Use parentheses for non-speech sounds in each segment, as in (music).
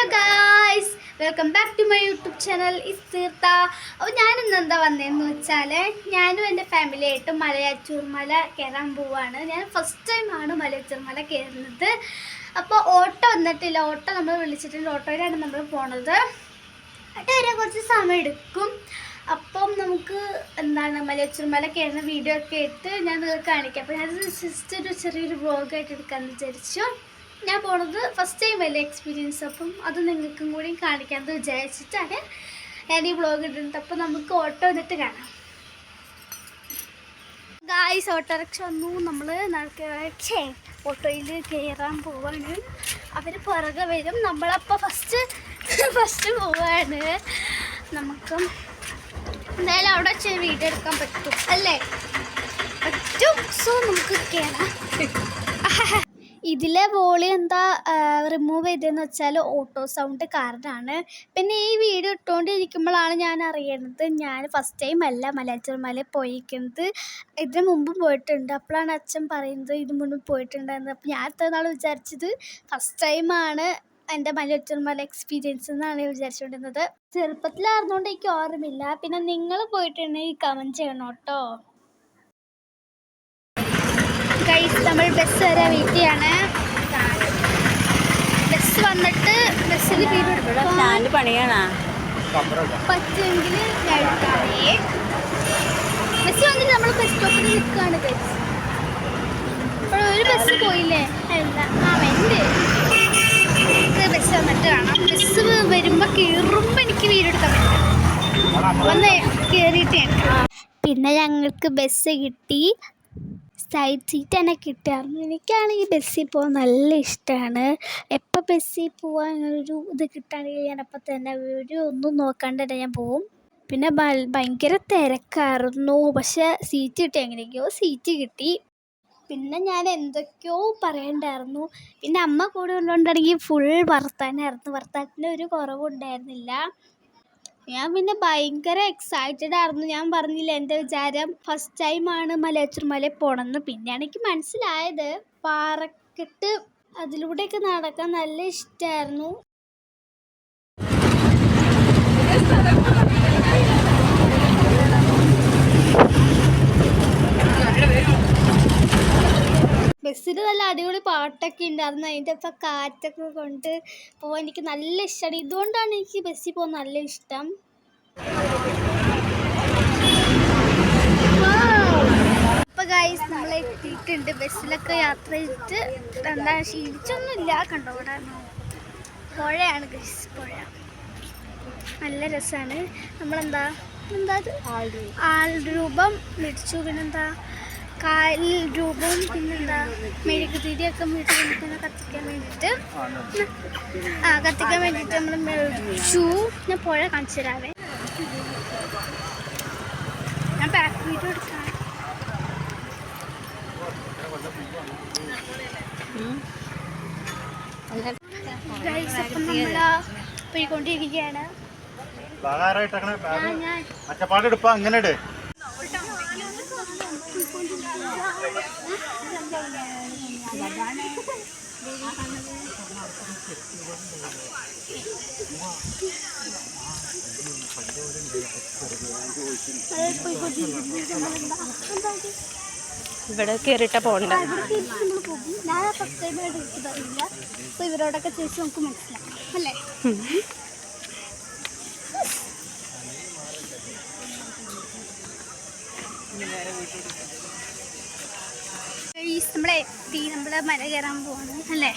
Hello guys welcome back to my YouTube channel is തീർത്ത അപ്പോൾ ഞാനിന്ന് എന്താ വന്നതെന്ന് വെച്ചാൽ ഞാനും എന്റെ ഫാമിലി ആയിട്ട് മലയാറ്റൂർ മല കയറാൻ പോവാണ്. ഞാൻ ഫസ്റ്റ് ടൈമാണ് മലയാറ്റൂർ മല കയറുന്നത്. അപ്പോൾ ഓട്ടോ വന്നിട്ടില്ല. ഓട്ടോ നമ്മൾ വിളിച്ചിട്ടുണ്ട് ഓട്ടോയിലാണ് നമ്മൾ പോണത്. അത് വരെ കുറച്ച് സമയം എടുക്കും. അപ്പം നമുക്ക് എന്താണ് മലയാറ്റൂർ മല കയറുന്ന വീഡിയോ ഒക്കെ ഇട്ട് ഞാൻ കാണിക്കാം. അപ്പോൾ ഞാൻ ജസ്റ്റ് ഒരു ചെറിയൊരു വ്ളോഗായിട്ട് എടുക്കാമെന്ന് വിചാരിച്ചു. ഞാൻ പോണത് ഫസ്റ്റ് ടൈം അല്ലേ എക്സ്പീരിയൻസ് അപ്പം അത് നിങ്ങൾക്കും കൂടി കാണിക്കാമെന്ന് വിചാരിച്ചിട്ടാണ് ഞാൻ ഈ വ്ളോഗ് ഇടുന്നത്. അപ്പോൾ നമുക്ക് ഓട്ടോ എന്നിട്ട് കാണാം. ഗായ്സ് ഓട്ടോറിക്ഷ വന്നു. നമ്മൾ നടക്കേ ഓട്ടോയിൽ കയറാൻ പോവാണ്. അവർ പുറകെ വരും. നമ്മളപ്പോൾ ഫസ്റ്റ് ഫസ്റ്റ് പോവാണ്. നമുക്കും എന്തായാലും അവിടെ വെച്ച് വീഡിയോ എടുക്കാൻ പറ്റും. അല്ലേ? പറ്റും. സോ നമുക്ക് കയറാം (laughs) ഇതിലെ വോളിയം എന്താ റിമൂവ് ചെയ്തതെന്ന് വെച്ചാൽ ഓട്ടോ സൗണ്ട് കാരണമാണ് പിന്നെ ഈ വീഡിയോ ഇട്ടുകൊണ്ടിരിക്കുമ്പോഴാണ് ഞാൻ അറിയുന്നത് ഞാൻ ഫസ്റ്റ് ടൈം അല്ല മലയാറ്റൂർ മല പോയിരിക്കുന്നത് ഇതിന് മുമ്പ് പോയിട്ടുണ്ട്. അപ്പോഴാണ് അച്ഛൻ പറയുന്നത് ഇതിന് മുമ്പ് പോയിട്ടുണ്ടായിരുന്നത് അപ്പോൾ ഞാൻ ഇത്ര നാൾ വിചാരിച്ചത് ഫസ്റ്റ് ടൈമാണ് എന്റെ മലയാറ്റൂർ മല എക്സ്പീരിയൻസ് എന്നാണ് വിചാരിച്ചുകൊണ്ടിരുന്നത് ചെറുപ്പത്തിലായിരുന്നുകൊണ്ട് എനിക്ക് ഓർമ്മയില്ല. പിന്നെ നിങ്ങൾ പോയിട്ടുണ്ടെങ്കിൽ കമന്റ് ചെയ്യണം കേട്ടോ ഗൈസ് നമ്മൾ ബസ് വരെ വെയിറ്റ് ചെയ്യാണ്. ബസ് വന്നിട്ട് ബസ്സിൽ പറ്റുമെങ്കിൽ എടുക്കാമേ ബസ് വന്നിട്ട് നമ്മൾ ബസ് സ്റ്റോപ്പിൽ നിൽക്കുകയാണ് ബസ് ഒരു ബസ് പോയില്ലേ? അല്ല ആ എന്റെ ബസ് വന്നിട്ട് കാണാം. ബസ് വരുമ്പോൾ കയറുമ്പോൾ എനിക്ക് വീടെടുക്കാൻ പറ്റും. ഒന്ന് കയറിയിട്ട് പിന്നെ ഞങ്ങൾക്ക് ബസ് കിട്ടി. സൈഡ് സീറ്റ് തന്നെ കിട്ടിയായിരുന്നു എനിക്കാണെങ്കിൽ ബസ്സിൽ പോകാൻ നല്ല ഇഷ്ടമാണ്. എപ്പോൾ ബസ്സിൽ പോകാൻ ഒരു ഇത് കിട്ടുകയാണെങ്കിൽ ഞാൻ അപ്പം തന്നെ ഒരു ഒന്നും നോക്കാണ്ട് തന്നെ ഞാൻ പോവും. പിന്നെ ഭയങ്കര തിരക്കായിരുന്നു. പക്ഷെ സീറ്റ് കിട്ടി എങ്ങനെയൊക്കെയോ സീറ്റ് കിട്ടി. പിന്നെ ഞാൻ എന്തൊക്കെയോ പറയണ്ടായിരുന്നു. പിന്നെ അമ്മ കൂടെ ഉള്ളതുകൊണ്ടാണെങ്കിൽ ഫുൾ വർത്താനായിരുന്നു. വർത്താനത്തിന് ഒരു കുറവുണ്ടായിരുന്നില്ല. ഞാൻ പിന്നെ ഭയങ്കര എക്സൈറ്റഡ് ആയിരുന്നു. ഞാൻ പറഞ്ഞില്ല എന്റെ വിചാരം ഫസ്റ്റ് ടൈമാണ് മലയാറ്റൂർ മലയിൽ പോകണമെന്ന് പിന്നെയാണ് എനിക്ക് മനസ്സിലായത് പാറക്കെട്ട് അതിലൂടെയൊക്കെ നടക്കാൻ നല്ല ഇഷ്ടമായിരുന്നു ബസ്സിൽ നല്ല അടിപൊളി പാട്ടൊക്കെ ഉണ്ടായിരുന്നു അതിന്റെ ഒപ്പം കാറ്റൊക്കെ കൊണ്ട് പോകാൻ എനിക്ക് നല്ല ഇഷ്ടമാണ് ഇതുകൊണ്ടാണ് എനിക്ക് ബസ്സിൽ പോകാൻ നല്ല ഇഷ്ടം. അപ്പോൾ ഗൈസ് നമ്മൾ എത്തിയിട്ടുണ്ട്. ബസ്സിലൊക്കെ യാത്ര ചെയ്തിട്ട് എന്താ ശീലിച്ചൊന്നുമില്ല. കണ്ടോ ഇവിടെ പുഴയാണ് ഗൈസ് പുഴ. നല്ല രസമാണ് നമ്മളെന്താ? എന്താ ആൾ രൂപം മേടിച്ചു പിന്നെന്താ? കാൽ രൂപവും പിന്നെന്താ മെഴുകുതിരിയൊക്കെ വീട്ടിൽ പിന്നെ കത്തിക്കാൻ വേണ്ടിയിട്ട് ആ കത്തിക്കാൻ വേണ്ടിയിട്ട് നമ്മൾ മെഴുച്ചു ഞാൻ പുഴ കാണിച്ചു തരാവേ. ഞാൻ ബാക്ക് വീഡിയോ എടുക്കാം. നമ്മൾ പോയിക്കൊണ്ടിരിക്കുകയാണ്. ഞാൻ അച്ചപ്പാട് എടുപ്പാ അങ്ങനെ ഇട് ഇവിടെ കേറിട്ട പോണ്ട ഞാൻ ഇവരോടൊക്കെ ചോദിച്ച് നമുക്ക് മനസ്സിലാക്കാം അല്ലേ നമ്മളെ തീ നമ്മളെ മല കയറാൻ പോവാണ് അല്ലേ?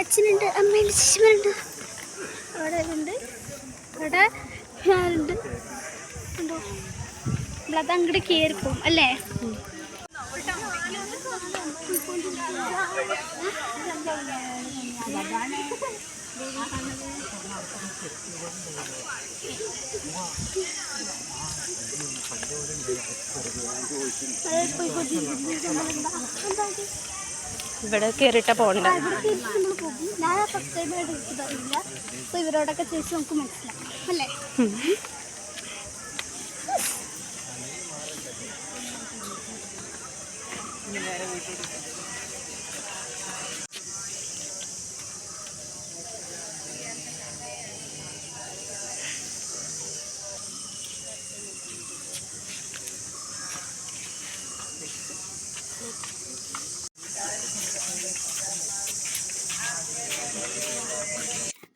അച്ഛനുണ്ട് അമ്മയുണ്ട് ശിശുമുണ്ട് അവിടെ ഉണ്ട് അവിടെ ഞാനുണ്ട്. നമ്മളത് അങ്ങോട്ട് കയറി പോകും അല്ലേ? ഇവിടെ കേറിട്ട ഇവിടെ നമ്മൾ ഞാൻ ഫസ്റ്റ് ടൈം എടുത്തതറിയില്ല അപ്പോൾ ഇവരോടൊക്കെ ചേച്ചി നമുക്ക് മനസ്സിലാക്കാം. അല്ലേ? കഴിഞ്ഞ് ഞങ്ങൾ വീട്ടിലോട്ട്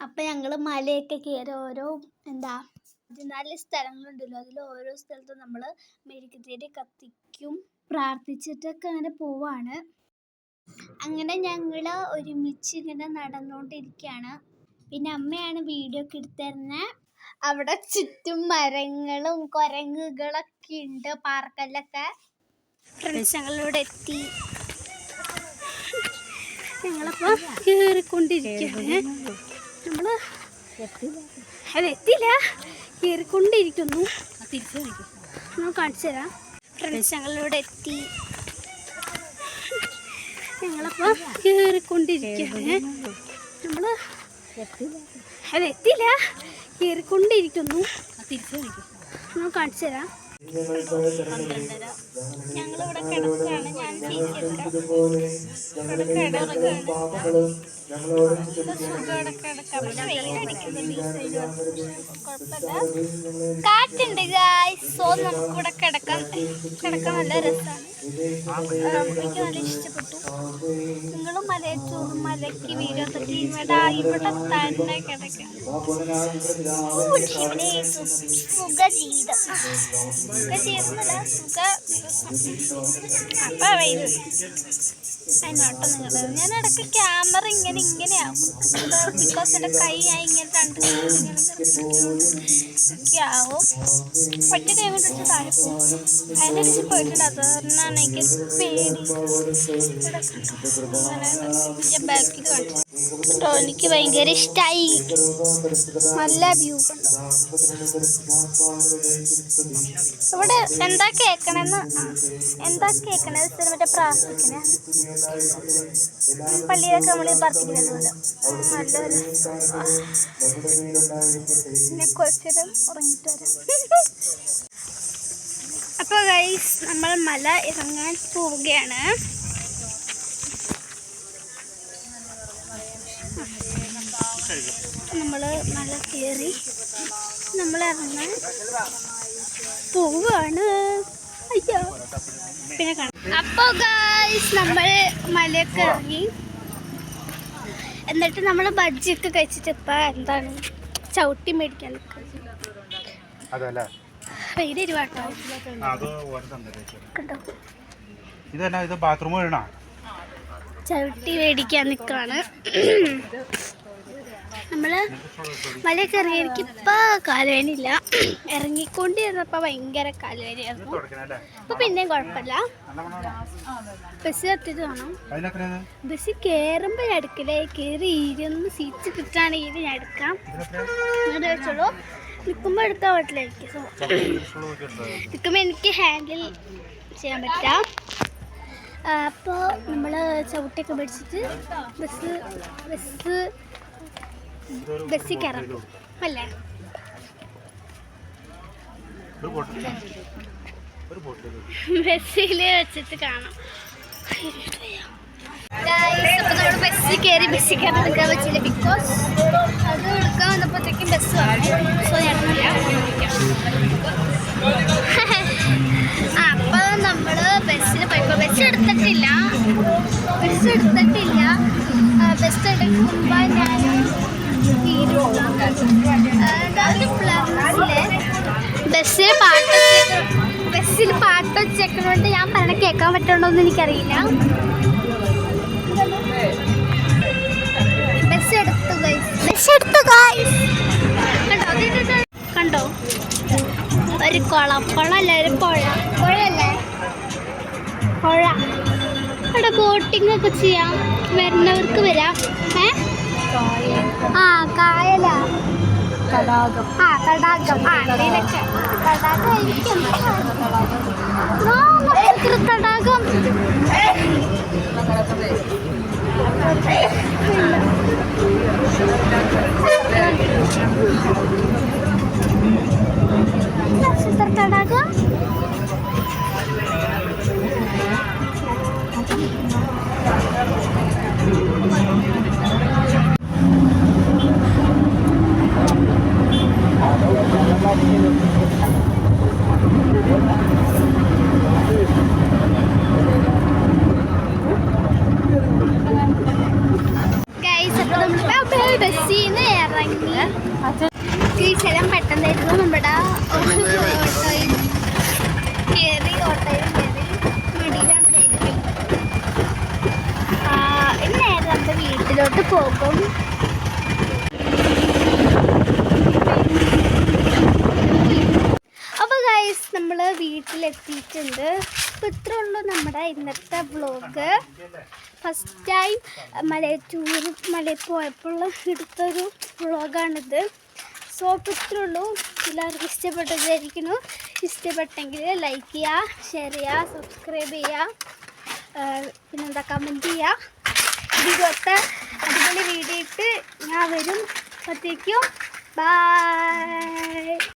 അപ്പം മലയൊക്കെ കയറി ഓരോ എന്താ നാല് സ്ഥലങ്ങളുണ്ടല്ലോ. അതിൽ ഓരോ സ്ഥലത്തും നമ്മൾ മെഴുകുതിരി കത്തിക്കും. പ്രാർത്ഥിച്ചിട്ടൊക്കെ അങ്ങനെ പോവാണ്. അങ്ങനെ ഞങ്ങൾ ഒരുമിച്ച് ഇങ്ങനെ നടന്നുകൊണ്ടിരിക്കുകയാണ് പിന്നെ അമ്മയാണ് വീഡിയോ ഒക്കെ എടുത്തരുന്നത് അവിടെ ചുറ്റും മരങ്ങളും കുരങ്ങുകളൊക്കെ ഉണ്ട് പാർക്കല്ലൊക്കെ ഫ്രണ്ട്സ് ഞങ്ങളിവിടെ എത്തി. ഞങ്ങളപ്പോൾ കയറിക്കൊണ്ടിരിക്കുകയാണ് നമ്മൾ അല്ല എത്തില്ല കയറിക്കൊണ്ടിരിക്കുന്നു ഞാൻ കാണിച്ചു തരാം ഫ്രണ്ട്സ് ഞങ്ങളിവിടെ എത്തി ഞങ്ങളപ്പോൾ കയറിക്കൊണ്ടിരിക്കുകയാണ് നമ്മൾ അല്ല എത്തില്ല കയറിക്കൊണ്ടിരിക്കുന്നു ഞാൻ കാണിച്ചു തരാം. ഞങ്ങളിവിടെ കിടക്കുകയാണ്. ഞാൻ ഇവിടെ കിടക്കുകയാണ്. കാറ്റുണ്ട് സോ സോ നമുക്കിവിടെ കിടക്കാം. കിടക്കാൻ നല്ല രസമാണ്. എനിക്ക് നല്ല ഇഷ്ടപ്പെട്ടു. നിങ്ങളും മലയിൽ ചോറും മലയ്ക്ക് വീഡിയോ ഇവിടെ ഇവിടെ തന്നെ കിടക്കാം. ഇവിടെ സുഖ ജീവിതം. സുഖ ജീവിതം സുഖ അപ്പൊ നിങ്ങൾ ഞാൻ ഇടയ്ക്ക് ക്യാമറ ഇങ്ങനെ ഇങ്ങനെയാവും ബിക്കോസ് എന്റെ കൈ ഇങ്ങനെ രണ്ട് ആവും ഒറ്റ കൈ വെച്ച് താഴെ പോകും അതിനടിച്ച് പോയിട്ടുണ്ട് അത് കാരണമാണ് എനിക്ക് പേടി ബാക്കിൽ കാണിച്ചു കേട്ടോ എനിക്ക് ഭയങ്കര ഇഷ്ടമായി നല്ല വ്യൂ ഇവിടെ എന്താ കേക്കണെന്ന്? എന്താ കേക്കണത്? മറ്റേ പ്രാർത്ഥിക്കണേ പള്ളിയിലൊക്കെ നമ്മൾ പ്രാർത്ഥിക്കുന്നത് നല്ലൊരു പിന്നെ (laughs) നമ്മൾ മല ഇറങ്ങാൻ പോവുകയാണ്. നമ്മൾ മല കയറി നമ്മൾ ഇറങ്ങാൻ പോവാണ്. അയ്യോ. പിന്നെ കാണാം. അപ്പോൾ നമ്മൾ മലയൊക്കെ ഇറങ്ങി. എന്നിട്ട് നമ്മൾ ബജ്ജിയൊക്കെ കഴിച്ചിട്ട് ഇപ്പം എന്താണ്? ചവിട്ടി മേടിക്കാൻ അതല്ലേ? വെയിൽ ഇരുവാട്ടോ. കണ്ടോ? ഇത് ബാത്റൂം ചവിട്ടി മേടിക്കാൻ നിൽക്കുകയാണ് നമ്മൾ മലയൊക്കെ ഇറങ്ങി ഇപ്പോൾ കാലുവേനില്ല ഇറങ്ങിക്കൊണ്ടിരുന്നപ്പോൾ ഭയങ്കര കാലുവേനയായിരുന്നു അപ്പോൾ പിന്നെയും കുഴപ്പമില്ല? ബസ് കത്തിട്ട് വേണം. ബസ് കയറുമ്പോൾ ഞാൻ എടുക്കില്ലേ. കയറി ഇരുന്ന് സീറ്റ് കിട്ടുകയാണെങ്കിൽ ഞാൻ എടുക്കാം. അങ്ങനെ വെച്ചോളൂ. നിൽക്കുമ്പോൾ എടുക്കാൻ പറ്റില്ല എനിക്ക് സോ നിൽക്കുമ്പോൾ എനിക്ക് ഹാൻഡിൽ ചെയ്യാൻ പറ്റില്ല. അപ്പോൾ നമ്മൾ ചവിട്ടിയൊക്കെ പിടിച്ചിട്ട് ബസ് ബസ് ബസ്സിൽ കയറാം. അല്ലേ? ബസ്സിൽ വെച്ചിട്ട് കാണാം. അപ്പോൾ നമ്മൾ ബസ്സിൽ കയറി ബസ്സിൽ കയറി എടുക്കാൻ പറ്റില്ല ബിക്കോസ് അത് എടുക്കാൻ വന്നപ്പോഴത്തേക്കും ബസ് വന്നു. സോ ഞാൻ (laughs) ആ അപ്പോൾ നമ്മൾ ബസ്സിന് പോയപ്പോൾ ബസ് എടുത്തിട്ടില്ല. ബസ് എടുത്തിട്ടില്ല. ബസ് എടുക്കുമ്പോൾ ഞാൻ ബസ്സിൽ പാട്ട് ബസ്സിൽ പാട്ട് വെച്ചേക്കണോണ്ട് ഞാൻ പറഞ്ഞ കേൾക്കാൻ എനിക്കറിയില്ല. എടുത്തു ബസ് എടുത്തു കണ്ടോ. കണ്ടോ? ഒരു കുളം. കുളമല്ല ഒരു പുഴ. പുഴയല്ലേ? പുഴ. അവിടെ ബോട്ടിംഗ് ഒക്കെ ചെയ്യാം. വരുന്നവർക്ക് വരാം. ഏ? ആ കായലാ തടാകം ആ തടാകം ആ തടാകമായിരിക്കും ആ, ഭയങ്കര തടാകം തടാകം നിന്ന് ഇറങ്ങി ടീച്ചരം പെട്ടെന്നായിരുന്നു നമ്മുടെ ഓട്ടോയിൽ കയറി ഓട്ടോയിൽ കയറി മടിയിലാണ് ഇനി നേരെ നമ്മുടെ വീട്ടിലോട്ട് പോകും അപ്പോൾ ഗൈസ് നമ്മൾ വീട്ടിലെത്തിയിട്ടുണ്ട്. അപ്പോൾ ഇത്രേ ഉള്ളൂ നമ്മുടെ ഇന്നത്തെ വ്ളോഗ് ഫസ്റ്റ് ടൈം മല ടൂർ മലയിൽ പോയപ്പോൾ എടുത്തൊരു വ്ളോഗാണിത് സോ അപ്പോൾ ഇത്രേ ഉള്ളൂ. എല്ലാവർക്കും ഇഷ്ടപ്പെട്ടതായിരിക്കുന്നു. ഇഷ്ടപ്പെട്ടെങ്കിൽ ലൈക്ക് ചെയ്യുക ഷെയർ ചെയ്യുക സബ്സ്ക്രൈബ് ചെയ്യുക പിന്നെന്താ കമന്റ് ചെയ്യുക ഇതുപോലത്തെ അടിപൊളി വീഡിയോ ഇട്ട് ഞാൻ വരും. അപ്പോഴത്തേക്കും ബൈ